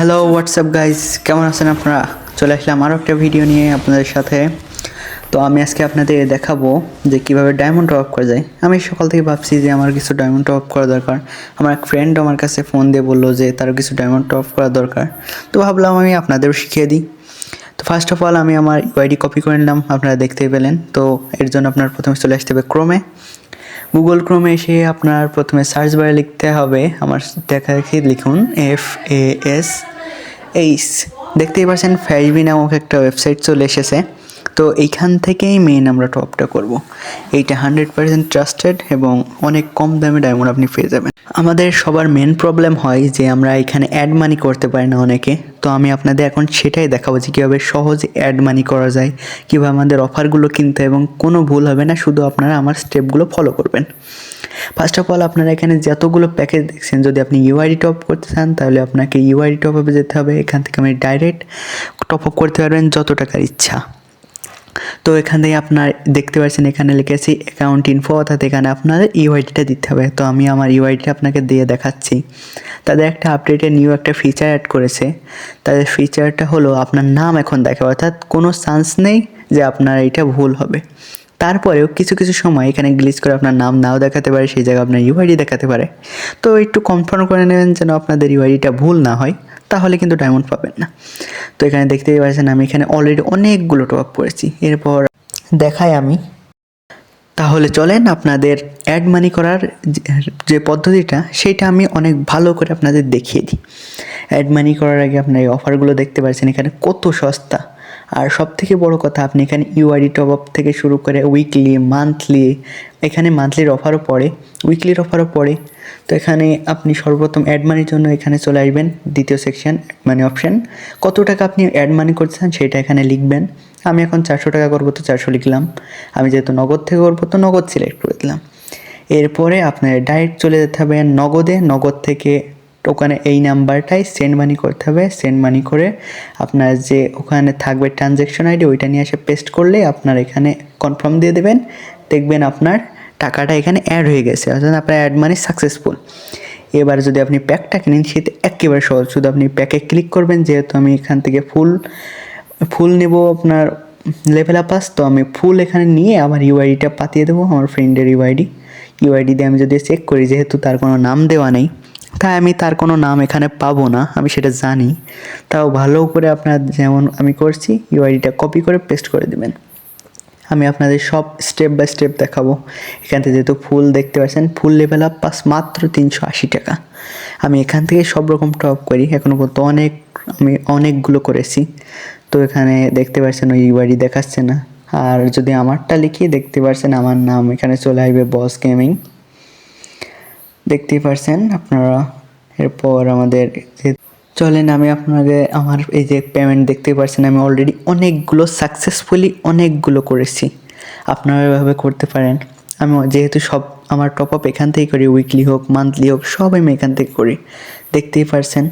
Hello WhatsApp guys কেমন আছেন আপনারা? চলে আসলাম আরও একটা ভিডিও নিয়ে আপনাদের সাথে। তো আমি আজকে আপনাদের দেখাবো যে কীভাবে ডায়মন্ড টপ করা যায়। আমি সকাল থেকে ভাবছি যে আমার কিছু ডায়মন্ড টপ করা দরকার। আমার এক ফ্রেন্ড আমার কাছে ফোন দিয়ে বলল যে তার কিছু ডায়মন্ড টপ করা দরকার। তো ভাবলাম আমি আপনাদেরও শিখিয়ে দিই। তো ফার্স্ট অফ অল আমি আমার ইউআইডি কপি করে নিলাম, আপনারা দেখতে পেলেন। তো এর জন্য আপনার প্রথমে চলে আসতে হবে ক্রোমে গুগল ক্রোমে এসে আপনার প্রথমে সার্চ বারে লিখতে হবে। আমার দেখা দেখি লিখুন এফ এ এস এইস দেখতেই পাচ্ছেন ফ্যাশবি নামক একটা ওয়েবসাইট চলে এসেছে। তো এইখান থেকেই মেইন আমরা টপটা করব। এইটা হান্ড্রেড পার্সেন্ট ট্রাস্টেড এবং অনেক কম দামে ডায়মন্ড আপনি পেয়ে যাবেন। আমাদের সবার মেন প্রবলেম হয় যে আমরা এখানে অ্যাড মানি করতে পারি না অনেকে। তো আমি আপনাদের এখন সেটাই দেখাবো যে কীভাবে সহজে অ্যাড মানি করা যায়, কীভাবে আমাদের অফারগুলো কিনতে এবং কোনো ভুল হবে না, শুধু আপনারা আমার স্টেপগুলো ফলো করবেন। ফার্স্ট অফ অল আপনারা এখানে যতগুলো প্যাকেজ দেখছেন, যদি আপনি ইউআইডি টপ করতে চান, তাহলে আপনাকে ইউআইডি টপ আপে যেতে হবে। এখান থেকে আপনি ডাইরেক্ট টপ আপ করতে পারবেন যত টাকার ইচ্ছা। তো এখান আপনার দেখতে পাচ্ছেন, এখানে লিখেছি অ্যাকাউন্ট ইনফো অর্থাৎ এখানে আপনাদের ইউআইডিটা দিতে হবে। তো আমি আমার ইউআইডিটা আপনাকে দিয়ে দেখাচ্ছি। তাদের একটা আপডেটে নিউ একটা ফিচার অ্যাড করেছে। তাদের ফিচারটা হলো আপনার নাম এখন দেখে অর্থাৎ কোনো চান্স নেই যে আপনার এটা ভুল হবে। তারপরেও কিছু কিছু সময় এখানে গ্লিচ করে আপনার নাম নাও দেখাতে পারে, সেই জায়গায় আপনার ইউআইডি দেখাতে পারে। তো একটু কনফার্ম করে নেবেন যেন আপনাদের ইউআইডিটা ভুল না হয়। তাহলে কিন্তু ডায়মন্ড পাবেন না। তো এখানে দেখতেই পাচ্ছেন আমি এখানে অলরেডি অনেকগুলো টপ করেছি। এরপর দেখাই আমি। তাহলে চলেন আপনাদের অ্যাড মানি করার যে পদ্ধতিটা, সেটা আমি অনেক ভালো করে আপনাদের দেখিয়ে দিই। অ্যাড মানি করার আগে আপনার এই অফারগুলো দেখতে পাচ্ছেন এখানে কত সস্তা। আর সব থেকে বড় কথা, আপনি এখানে ইউআইডি টপ আপ থেকে শুরু করে উইকলি মান্থলি এখানে মান্থলির অফারও পড়ে। উইকলির অফারও পড়ে। তো এখানে আপনি সর্বপ্রথম অ্যাড মানির জন্য এখানে চলে আসবেন, দ্বিতীয় সেকশন মানি অপশান কত টাকা আপনি অ্যাড মানি করতে চান সেটা এখানে লিখবেন। আমি এখন চারশো টাকা করব তো চারশো লিখলাম। আমি যেহেতু নগদ থেকে করব তো নগদ সিলেক্ট করে দিলাম। এরপরে আপনার ডাইরেক্ট চলে যেতে হবে নগদে। নগদ থেকে ওখানে এই নাম্বারটাই সেন্ড মানি করতে হবে। সেন্ড মানি করে আপনার যে ওখানে থাকবে ট্রানজ্যাকশন আইডি ওইটা নিয়ে এসে পেস্ট করলে আপনার এখানে কনফার্ম দিয়ে দেবেন। দেখবেন আপনার টাকাটা এখানে অ্যাড হয়ে গেছে, অর্থাৎ আপনার অ্যাড মানি সাকসেসফুল এবার যদি আপনি প্যাকটা কিনেন, সেটা একেবারে সহজ। শুধু আপনি প্যাকে ক্লিক করবেন, যেহেতু আমি এখান থেকে ফুল ফুল নেব আপনার লেভেল আপাস তো আমি ফুল এখানে নিয়ে আমার ইউআইডিটা পাতিয়ে দেবো, আমার ফ্রেন্ডের ইউআইডি ইউআইডি দিয়ে আমি যদি চেক করি, যেহেতু তার কোনো নাম দেওয়া নেই তাই আমি তার কোনো নাম এখানে পাবো না, আমি সেটা জানি। তাও ভালো করে আপনার যেমন আমি করছি ইউআইডিটা কপি করে পেস্ট করে দেবেন। আমি আপনাদের সব স্টেপ বাই স্টেপ দেখাবো। এখান থেকে যেহেতু ফুল দেখতে পাচ্ছেন, ফুল লেভেল আপ পাস মাত্র তিনশো আশি টাকা। আমি এখান থেকে সব রকম টপ করি এখনও পর্যন্ত অনেক, আমি অনেকগুলো করেছি। তো এখানে দেখতে পাচ্ছেন, ওই ইউআইডি দেখাচ্ছে না। আর যদি আমারটা লিখি, দেখতে পাচ্ছেন আমার নাম এখানে চলে আসবে বস গেমিং দেখতেই পারছেন আপনারা। এরপর আমাদের চলেন আমি আপনাকে আমার এই যে পেমেন্ট দেখতে পারছেন, আমি অলরেডি অনেকগুলো সাকসেসফুলি অনেকগুলো করেছি। আপনারা এভাবে করতে পারেন। আমি যেহেতু সব আমার টপ আপ এখান থেকেই করি উইকলি হোক মান্থলি হোক, সব আমি এখান থেকে করি। দেখতেই পারছেন?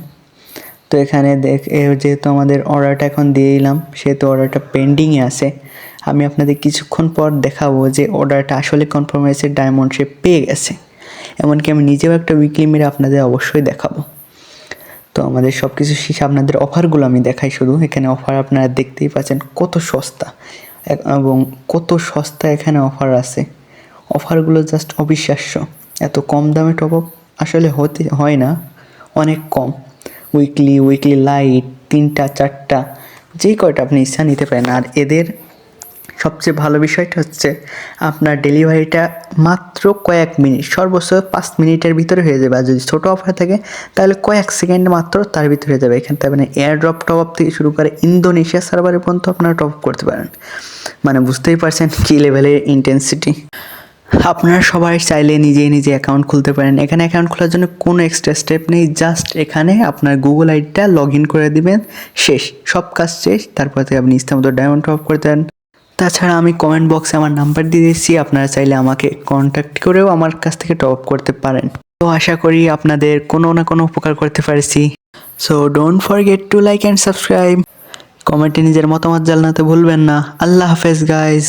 তো এখানে দেখ যেহেতু আমাদের অর্ডারটা এখন দিয়ে দিলাম, সেহেতু অর্ডারটা পেন্ডিংয়ে আছে। আমি আপনাদের কিছুক্ষণ পর দেখাবো যে অর্ডারটা আসলে কনফার্ম হয়েছে ডায়মন্ড সে পেয়ে গেছে। এমনকি আমি নিজেও একটা উইকলি মেরে আপনাদের অবশ্যই দেখাবো। তো আমাদের সব কিছু শেষে আপনাদের অফারগুলো আমি দেখাই শুধু। এখানে অফার আপনারা দেখতেই পাচ্ছেন কত সস্তা। এবং কত সস্তা এখানে অফার আছে। অফারগুলো জাস্ট অবিশ্বাস্য। এত কম দামে টপ আপ আসলে হতে, হয় না। অনেক কম। উইকলি উইকলি লাইট তিনটা, চারটা, যেই কয়টা আপনি ইচ্ছা নিতে পারেন। আর এদের সবচেয়ে ভালো বিষয়টা হচ্ছে আপনার ডেলিভারিটা মাত্র কয়েক মিনিট, সর্বোচ্চ পাঁচ মিনিটের ভিতরে হয়ে যাবে। আর যদি ছোটো অফার থাকে, তাহলে কয়েক সেকেন্ড মাত্র তার ভিতরে হয়ে যাবে এখান থেকে। মানে এয়ার ড্রপ টপ আপ থেকে শুরু করে ইন্দোনেশিয়া সার্ভারে পর্যন্ত আপনারা টপ আপ করতে পারেন। মানে বুঝতেই পারছেন কী লেভেলের ইন্টেন্সিটি আপনারা সবাই চাইলে নিজে নিজে অ্যাকাউন্ট খুলতে পারেন। এখানে অ্যাকাউন্ট খোলার জন্য কোনো এক্সট্রা স্টেপ নেই। জাস্ট এখানে আপনার গুগল আইডিটা লগ ইন করে দিবেন। শেষ। সব কাজ শেষ। তারপর থেকে আপনি ইস্তামতো ডায়মন্ড টপ করতে পারেন। তাছাড়া আমি কমেন্ট বক্সে আমার নাম্বার দিয়ে দিচ্ছি আপনারা চাইলে আমাকে কন্ট্যাক্ট করেও আমার কাছ থেকে টপ করতে পারেন। তো আশা করি আপনাদের কোনো না কোনো উপকার করতে পারছি। So don't forget to like and subscribe কমেন্টে নিজের মতামত জানাতে ভুলবেন না। আল্লাহ হাফেজ গাইজ